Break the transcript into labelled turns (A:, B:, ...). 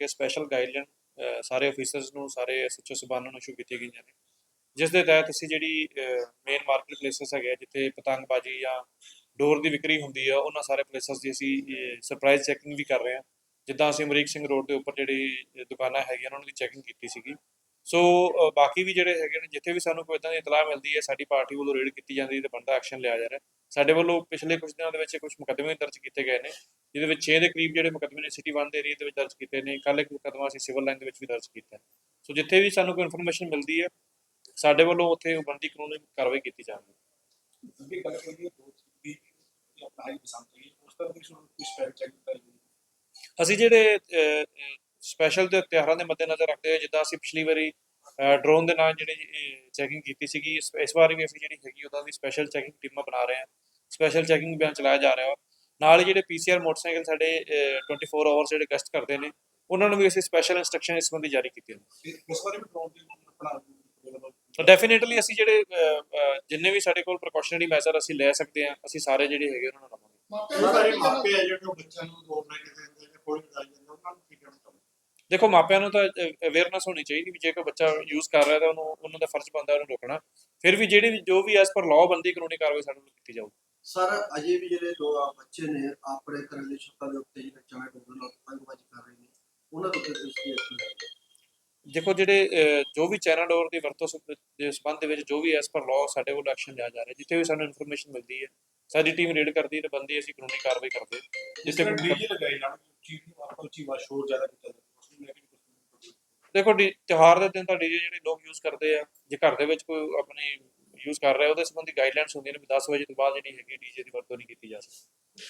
A: ਕਿ special guideline ਸਾਰੇ officers ਨੂੰ ਸਾਰੇ ਐਸਐਚਓ ਸਬਾਨਾਂ ਨੂੰ ਇਸ਼ੂ ਕੀਤੀ ਗਈਆਂ ਨੇ। ਜਿਸ ਦੇ ਤਹਿਤ ਅਸੀਂ ਜਿਹੜੀ ਮੇਨ ਮਾਰਕੀਟ ਪਲੇਸਸ ਹੈਗੇ ਆ, ਜਿੱਥੇ ਪਤੰਗਬਾਜ਼ੀ ਜਾਂ ਡੋਰ ਦੀ ਵਿਕਰੀ ਹੁੰਦੀ ਆ ਉਹਨਾਂ ਸਾਰੇ ਪਲੇਸਸ ਦੀ ਅਸੀਂ ਸਰਪ੍ਰਾਈਜ਼ ਚੈਕਿੰਗ ਵੀ ਕਰ ਰਹੇ ਹਾਂ ਜਿੱਦਾਂ ਅਸੀਂ ਅਮਰੀਕ ਸਿੰਘ ਰੋਡ ਦੇ ਉੱਪਰ ਜਿਹੜੀ ਦੁਕਾਨਾਂ ਹੈਗੀਆਂ ਉਹਨਾਂ ਦੀ ਚੈਕਿੰਗ ਕੀਤੀ ਸੀਗੀ। ਸੋ ਬਾਕੀ ਵੀ ਜਿਹੜੇ ਹੈਗੇ ਨੇ ਜਿੱਥੇ ਵੀ ਸਾਨੂੰ ਕੋਈ ਇਦਾਂ ਦੀ ਇਤਲਾਹ ਮਿਲਦੀ ਹੈ ਸਾਡੀ ਪਾਰਟੀ ਵੱਲੋਂ ਰੇਡ ਕੀਤੀ ਜਾਂਦੀ ਹੈ ਤੇ ਬੰਦਾ ਐਕਸ਼ਨ ਲਿਆ ਜਾ ਰਿਹਾ ਸਾਡੇ ਵੱਲੋਂ ਪਿਛਲੇ ਕੁਝ ਦਿਨਾਂ ਦੇ ਵਿੱਚ ਕੁਝ ਮੁਕੱਦਮੇ ਦਰਜ ਕੀਤੇ ਗਏ ਨੇ ਜਿਹਦੇ ਵਿੱਚ 6 ਦੇ ਕਰੀਬ ਜਿਹੜੇ ਮੁਕੱਦਮੇ ਨੇ ਸਿਟੀ 1 ਦੇ ਏਰੀਆ ਦੇ ਵਿੱਚ ਦਰਜ ਕੀਤੇ ਨੇ ਕੱਲ੍ਹ ਇੱਕ ਮੁਕੱਦਮਾ ਅਸੀਂ ਸਿਵਲ ਲਾਈਨ ਦੇ ਵਿੱਚ ਵੀ ਦਰਜ ਕੀਤਾ ਸੋ ਜਿੱਥੇ ਵੀ ਸਾਨੂੰ ਕੋਈ ਇਨਫੋਰਮੇਸ਼ਨ ਮਿਲਦੀ ਹੈ ਸਾਡੇ ਵੱਲੋਂ ਉੱਥੇ ਉਹ ਬਣਦੀ ਕਾਨੂੰਨੀ ਕਾਰਵਾਈ ਕੀਤੀ ਜਾਵੇਗੀ
B: ਅੱਗੇ ਗੱਲ ਕਰੀਏ ਦੋ ਦੀ ਆਪਣਾ ਹੀ ਪਸੰਦ ਹੈ ਉਸ ਤਰ੍ਹਾਂ ਦੀ ਸਾਨੂੰ ਕੁਝ ਸਪੈਲ ਚੈੱਕ ਕਰੀ
A: ਅਸੀਂ ਜਿਹੜੇ ਸਪੈਸ਼ਲ ਤੇ ਤਿਉਹਾਰਾਂ ਦੇ ਮੱਦੇਨਜ਼ਰ ਰੱਖਦੇ ਹੋਏ ਜਿੱਦਾਂ ਅਸੀਂ ਪਿਛਲੀ ਵਾਰੀ ਡਰੋਨ ਦੇ ਨਾਲ ਜਿਹੜੀ ਚੈਕਿੰਗ ਕੀਤੀ ਸੀਗੀ ਇਸ ਵਾਰ ਵੀ ਅਸੀਂ ਜਿਹੜੀ ਹੈਗੀ ਉਹਦਾ ਵੀ ਸਪੈਸ਼ਲ ਚੈਕਿੰਗ ਟੀਮਾਂ ਬਣਾ ਰਹੇ ਹਾਂ। ਸਪੈਸ਼ਲ ਚੈਕਿੰਗ ਅਭਿਆਨ ਚਲਾਇਆ ਜਾ ਰਿਹਾ ਨਾਲ ਜਿਹੜੇ ਪੀਸੀਆਰ ਮੋਟਰਸਾਈਕਲ ਸਾਡੇ ਅਹ, 24 ਆਵਰਸ ਜਿਹੜੇ ਗਸ਼ਤ ਕਰਦੇ ਨੇ ਉਹਨਾਂ ਨੂੰ ਵੀ ਅਸੀਂ ਸਪੈਸ਼ਲ ਇਨਸਟਰਕਸ਼ਨ ਇਸ ਸੰਬੰਧੀ ਜਾਰੀ ਕੀਤੀਆਂ ਨੇ।
B: ਇਸ ਵੀ ਡਰੋਨ ਦੀ
A: ਡੈਫੀਨਿਟਲੀ ਅਸੀਂ ਜਿਹੜੇ ਜਿੰਨੇ ਵੀ ਸਾਡੇ ਕੋਲ ਪ੍ਰੀਕਾਸ਼ਨਰੀ ਮੈਜ਼ਰ ਅਸੀਂ ਲੈ ਸਕਦੇ ਹਾਂ ਅਸੀਂ ਸਾਰੇ ਜਿਹੜੇ ਹੈਗੇ ਉਹਨਾਂ ਨੂੰ ਲਵਾਂਗੇ
B: ਸਾਰੇ ਮਾਪੇ ਆ ਜਿਹੜੇ ਬੱਚਿਆਂ ਨੂੰ ਦੋ ਲੈ ਕੇ ਦਿੰਦੇ ਨੇ ਕੋਈ ਲਗਾਈ ਜਾਂਦਾ ਉਹਨਾਂ ਨੂੰ ਕੀ ਕਹਿਣਾ ਚਾਹੁੰਦੇ
A: ਦੇਖੋ ਮਾਪਿਆਂ ਨੂੰ ਤਾਂ ਅਵੇਅਰਨੈਸ ਹੋਣੀ ਚਾਹੀਦੀ ਵੀ ਜੇ ਕੋਈ ਬੱਚਾ ਯੂਜ਼ ਕਰ ਰਿਹਾ ਤਾਂ ਉਹਨੂੰ ਉਹਨਾਂ ਦਾ ਫਰਜ਼ ਬਣਦਾ ਉਹਨੂੰ ਰੋਕਣਾ। ਫਿਰ ਵੀ ਜਿਹੜੀ ਵੀ ਜੋ ਵੀ ਐਸ ਪਰ ਲਾਅ ਬੰਦੀ ਕਾਨੂੰਨੀ ਕਾਰਵਾਈ ਸਾਡੇ ਵੱਲੋਂ ਕੀਤੀ ਜਾਊਗੀ।
C: ਸਰ ਅਜੇ ਵੀ ਜਿਹੜੇ ਦੋ ਆ ਬੱਚੇ ਨੇ ਆਪਣੇ ਘਰਾਂ ਦੇ ਛੱਤਾਂ ਦੇ ਉੱਤੇ ਜਿਹੜੇ ਚਾਹ ਡੋਬਣ ਨਾਲ ਪਤੰਗਬਾਜ਼ੀ ਕਰ ਰਹੇ ਨੇ ਉਹਨਾਂ ਦੇ ਉੱਤੇ ਤੁਸੀਂ ਕੀ ਹੈ?
A: ਦੇਖੋ ਜਿਹੜੇ ਜੋ ਵੀ ਚਾਈਨਾ ਡੋਰ ਦੀ ਵਰਤੋਂ ਦੇ ਸੰਬੰਧ ਦੇ ਵਿੱਚ ਜੋ ਵੀ ਐਸ ਪਰ ਲਾਅ ਸਾਡੇ ਵੱਲੋਂ ਐਕਸ਼ਨ ਲਿਆ ਜਾ ਰਿਹਾ ਜਿੱਥੇ ਵੀ ਸਾਨੂੰ ਇਨਫੋਰਮੇਸ਼ਨ ਮਿਲਦੀ ਹੈ ਸਾਡੀ ਟੀਮ ਰੇਡ ਕਰਦੀ ਹੈ ਤੇ ਬੰਦੀ ਅਸੀਂ ਕਾਨੂੰਨੀ ਕਾਰਵਾਈ ਕਰਦੇ ਹਾਂ।
B: ਜਿਸ ਤਰ੍ਹਾਂ ਡੀਜੇ ਲਗਾਈ ਜਾਣ ਉੱਚੀ ਆਪਾਂ ਉੱਚੀ ਆਵਾਜ਼ ਸ਼ੋਰ ਜ਼ਿਆਦਾ ਕੀਤਾ ਜਾਂਦਾ ਉਸ ਨੂੰ ਲੈ ਕੇ ਕੁਝ
A: ਦੇਖੋ, ਡੀ- ਤਿਉਹਾਰ ਦੇ ਦਿਨ ਤਾਂ ਡੀਜੇ ਜਿਹੜੇ ਲੋਕ ਯੂਜ਼ ਕਰਦੇ ਆ, ਜੇ ਘਰ ਦੇ ਵਿੱਚ ਕੋਈ ਆਪਣੀ ਯੂਜ਼ ਕਰ ਰਿਹਾ, ਉਹਦੇ ਸੰਬੰਧੀ ਗਾਈਡਲਾਈਨਸ ਹੁੰਦੀਆਂ ਨੇ ਵੀ 10 ਵਜੇ ਤੋਂ ਬਾਅਦ ਜਿਹੜੀ ਹੈਗੀ ਡੀਜੇ ਦੀ ਵਰਤੋਂ ਨਹੀਂ ਕੀਤੀ ਜਾ ਸਕਦੀ।